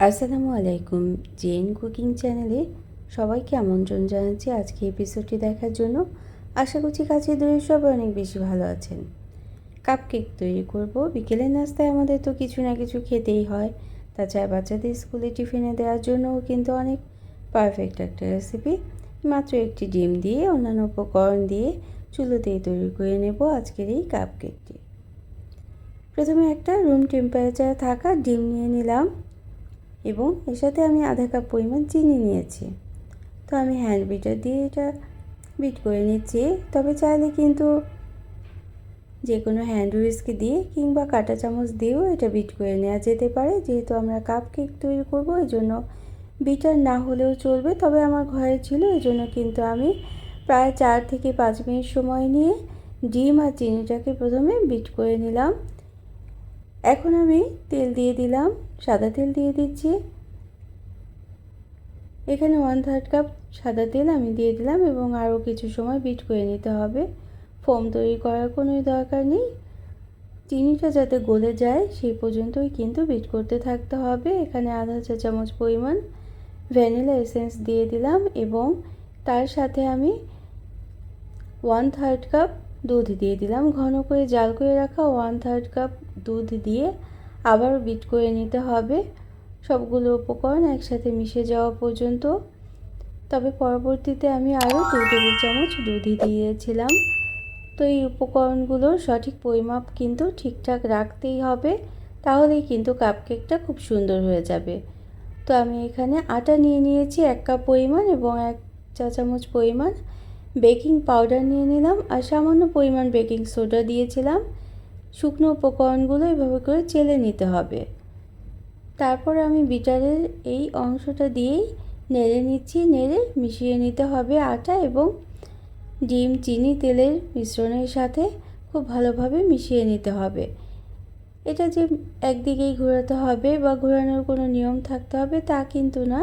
আসসালামু আলাইকুম gen cooking চ্যানেলে সবাইকে আমন্ত্রণ জানাচ্ছি আজকে এপিসোডটি দেখার জন্য। আশা করছি কাছে দূরে সবাই অনেক বেশি ভালো আছেন। কাপকেক তৈরি করব। বিকেলের নাস্তায় আমাদের তো কিছু না কিছু খেতেই হয়। তাছাড়া বাচ্চাদের স্কুলে টিফিনে দেওয়ার জন্যও কিন্তু অনেক পারফেক্ট একটা রেসিপি মাত্র একটি ডিম দিয়ে, অন্যান্য উপকরণ দিয়ে চুলোতেই তৈরি করে নেব আজকের এই কাপকেকটি প্রথমে একটা রুম টেম্পারেচারে থাকা ডিম নিয়ে নিলাম। এবং এর সাথে আমি আধা কাপ পরিমাণ চিনি নিয়েছি। তো আমি হ্যান্ড বিটার দিয়ে এটা বিট করে নিচ্ছি। তবে চাইলে কিন্তু যে কোনো হ্যান্ড উইস্ক দিয়ে কিংবা কাঁটা চামচ দিয়েও এটা বিট করে নেওয়া যেতে পারে। যেহেতু আমরা কাপ কেক তৈরি করব, এই জন্য বিটার না হলেও চলবে। তবে আমার ঘরে ছিল, এই জন্য কিন্তু আমি প্রায় চার থেকে পাঁচ মিনিট সময় নিয়ে ডিম আর চিনিটাকে প্রথমে বিট করে নিলাম। এখন আমি তেল দিয়ে দিলাম। সাদা তেল দিয়ে দিচ্ছি। এখানে ওয়ান থার্ড কাপ সাদা তেল আমি দিয়ে দিলাম এবং আরও কিছু সময় বিট করে নিতে হবে। ফোম তৈরি করার কোনোই দরকার নেই। চিনিটা যাতে গলে যায়, সেই পর্যন্তই কিন্তু বিট করতে থাকতে হবে। এখানে আধা চা চামচ পরিমাণ ভ্যানিলা এসেন্স দিয়ে দিলাম এবং তার সাথে আমি ওয়ান থার্ড কাপ দুধ দিয়ে দিলাম। ঘন করে জাল করে রাখা ওয়ান থার্ড কাপ দুধ দিয়ে আবারও বিট করে নিতে হবে। সবগুলো উপকরণ একসাথে মিশে যাওয়া পর্যন্ত। তবে পরবর্তীতে আমি আরও দু টেবিল চামচ দুধই দিয়েছিলাম। তো এই উপকরণগুলোর সঠিক পরিমাপ কিন্তু ঠিকঠাক রাখতেই হবে। তাহলেই কিন্তু কাপকেকটা খুব সুন্দর হয়ে যাবে। তো আমি এখানে আটা নিয়ে নিয়েছি এক কাপ পরিমাণ এবং এক চা চামচ পরিমাণ বেকিং পাউডার নিয়ে নিলাম। আর সামান্য পরিমাণ বেকিং সোডা দিয়েছিলাম। শুকনো উপকরণগুলো এভাবে করে চেলে নিতে হবে। তারপর আমি বিটারের এই অংশটা দিয়েই নেড়ে নিচ্ছি, নেড়ে মিশিয়ে নিতে হবে আটা এবং ডিম, চিনি, তেলের মিশ্রণের সাথে খুব ভালোভাবে মিশিয়ে নিতে হবে। এটা যে একদিকেই ঘোরাতে হবে বা ঘোরানোর কোনো নিয়ম থাকতে হবে তা কিন্তু না।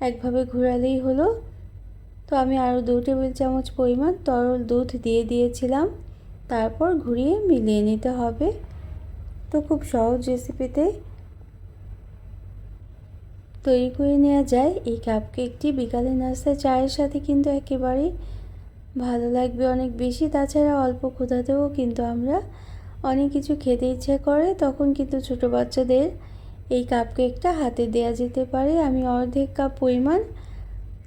একভাবে ঘোরালেই হলো। তো আমি আরও দু টেবিল চামচ পরিমাণ তরল দুধ দিয়ে দিয়েছিলাম। তারপর ঘুরিয়ে মিলিয়ে নিতে হবে। তো খুব সহজ রেসিপিতে তৈরি করে নেওয়া যায়। এই কাপকেকটি বিকালে নাস্তা চায়ের সাথে কিন্তু একেবারেই ভালো লাগবে অনেক বেশি। তাছাড়া অল্প ক্ষুধাতেও কিন্তু আমরা অনেক কিছু খেতে ইচ্ছে করে। তখন কিন্তু ছোট বাচ্চাদের এই কাপকেকটা হাতে দেওয়া যেতে পারে। আমি অর্ধেক কাপ পরিমাণ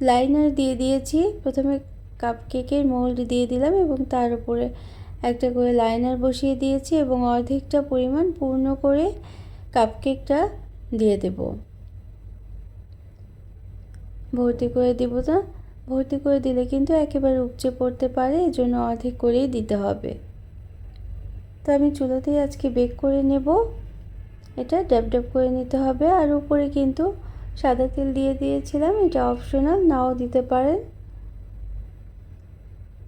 লাইনার দিয়ে দিয়েছি। প্রথমে কাপকেকের মোল্ড দিয়ে দিলাম এবং তার উপরে একটা করে লাইনার বসিয়ে দিয়েছি এবং অর্ধেকটা পরিমাণ পূর্ণ করে কাপকেকটা দিয়ে দেব। ভর্তি করে দেবো তো? ভর্তি করে দিলে কিন্তু একেবারে উপচে পড়তে পারে এই জন্য অর্ধেক করেই দিতে হবে। তো আমি চুলোতেই আজকে বেক করে নেব। এটা ড্যাব ড্যাব করে নিতে হবে। আর উপরে কিন্তু সাদা তেল দিয়ে দিয়েছিলাম, এটা অপশনাল নাও দিতে পারেন।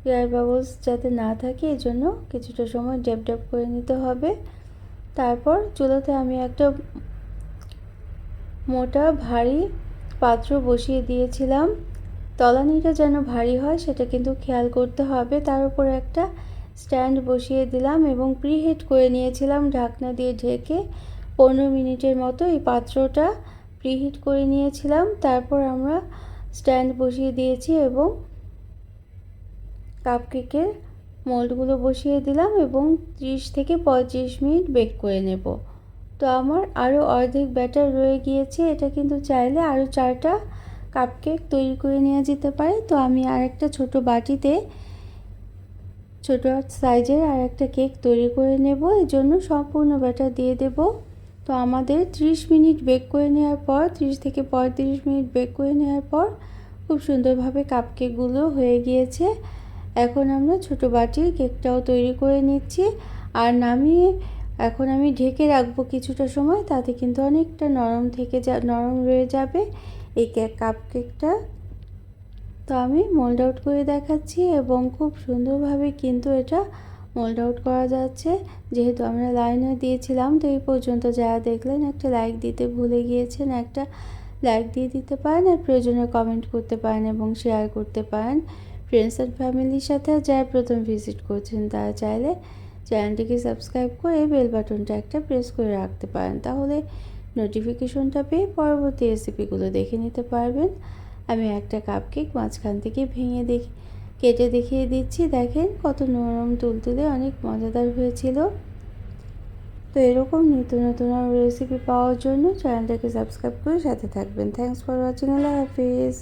এয়ার বাবলস যাতে না থাকে এই জন্য কিছুটা সময় ড্যাব ড্যাব করে নিতে হবে। তারপর চুলোতে আমি একটা মোটা ভারী পাত্র বসিয়ে দিয়েছিলাম। তলানিটা যেন ভারী হয়, সেটা কিন্তু খেয়াল করতে হবে। তার উপর একটা স্ট্যান্ড বসিয়ে দিলাম এবং প্রিহিট করে নিয়েছিলাম ঢাকনা দিয়ে ঢেকে। পনেরো মিনিটের মতো এই পাত্রটা প্রিহিট করে নিয়েছিলাম। তারপর আমরা স্ট্যান্ড বসিয়ে দিয়েছি এবং কাপকেকের মোল্ডগুলো বসিয়ে দিলাম এবং ত্রিশ থেকে পঁয়ত্রিশ মিনিট বেক করে নেব। তো আমার আরও অর্ধেক ব্যাটার রয়ে গিয়েছে, এটা কিন্তু চাইলে আরও চারটা কাপকেক তৈরি করে নেওয়া যেতে পারে। তো আমি আর একটা ছোটো বাটিতে ছোটো সাইজের আর একটা কেক তৈরি করে নেব এর জন্য সম্পূর্ণ ব্যাটার দিয়ে দেব। তো আমাদের 30 মিনিট বেক করে নেওয়ার পর 30 থেকে পঁয়ত্রিশ মিনিট বেক করে নেওয়ার পর খুব সুন্দরভাবে কাপকেকগুলো হয়ে গিয়েছে। এখন আমরা ছোটো বাটির কেকটাও তৈরি করে নিচ্ছি। আর নামিয়ে এখন আমি ঢেকে রাখব কিছুটা সময়, তাতে কিন্তু অনেকটা নরম থেকে যা, নরম রয়ে যাবে এই কেক কাপ কেকটা। তো আমি মোল্ড আউট করে দেখাচ্ছি এবং খুব সুন্দরভাবে কিন্তু এটা মোল্ড আউট করা যাচ্ছে। যেহেতু আমরা লাইনে দিয়েছিলাম, তো এই পর্যন্ত যারা দেখলেন একটা লাইক দিতে ভুলে গিয়েছেন, একটা লাইক দিয়ে দিতে পারেন আর প্রয়োজনে কমেন্ট করতে পারেন এবং শেয়ার করতে পারেন। ফ্রেন্ডস অ্যান্ড ফ্যামিলির সাথে যারা প্রথম ভিজিট করছেন, তারা চাইলে চ্যানেলটিকে সাবস্ক্রাইব করে বেল বাটনটা একটা প্রেস করে রাখতে পারেন। তাহলে নোটিফিকেশনটা পেয়ে পরবর্তী রেসিপিগুলো দেখে নিতে পারবেন। আমি একটা কাপ কেক মাঝখান থেকে ভেঙে দেখি কেটে দেখিয়ে দিচ্ছি। দেখেন কত নরম তুলতুলে অনেক মজাদার হয়েছিল। তো এরকম নিত্য নতুন রেসিপি পাওয়ার জন্য চ্যানেলটাকে সাবস্ক্রাইব করে সাথে থাকবেন। থ্যাংকস ফর ওয়াচিং আল্লাহ হাফিজ।